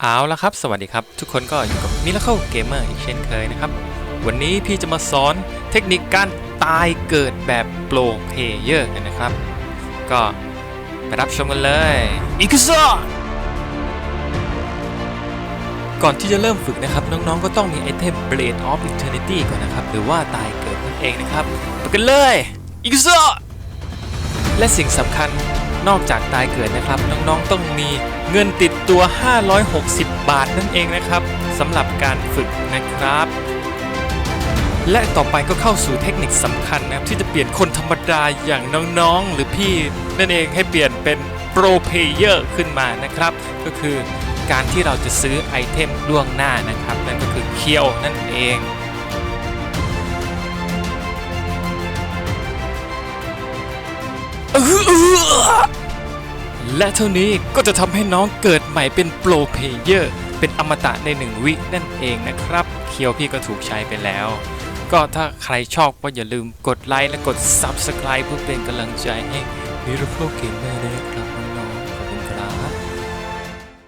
เอาละครับ สวัสดีครับ ทุกคนก็อยู่กับ Miracle Gamer อีกเช่นเคยนะครับ วันนี้พี่จะมาสอนเทคนิคการตายเกิดแบบโปรเพเยอร์กันนะครับ ก็ไปรับชมกันเลยอีกซอก่อนที่จะเริ่มฝึกนะครับ น้องๆ ก็ต้องมีไอเทม Blade of Eternity ก่อนนะครับ หรือว่าตายเกิดนั่นเองนะครับไปกันเลยอีกซอและสิ่งสำคัญ นอกจากตายเกิดนะครับ น้องๆต้องมีเงินติดตัว 560 บาทนั่นเองนะครับสำหรับการฝึกนะครับ และต่อไปก็เข้าสู่เทคนิคสำคัญนะครับที่จะเปลี่ยนคนธรรมดาอย่างน้องๆ หรือพี่นั่นเองให้เปลี่ยนเป็นโปรเพเยอร์ขึ้นมานะครับ ก็คือการที่เราจะซื้อไอเทมล่วงหน้านะครับ นั่นก็คือเคียวนั่นเอง และเท่านี้ก็จะทำให้น้องเกิดใหม่เป็นโปรเพเยอร์เป็นอมตะในหนึ่งวินั่นเองนะครับ เคียวพี่ก็ถูกใช้ไปแล้ว ก็ถ้าใครชอบก็อย่าลืมกดไลค์และกด Subscribe เพื่อเป็นกำลังใจให้ Miracle Gamer ด้วยนะครับ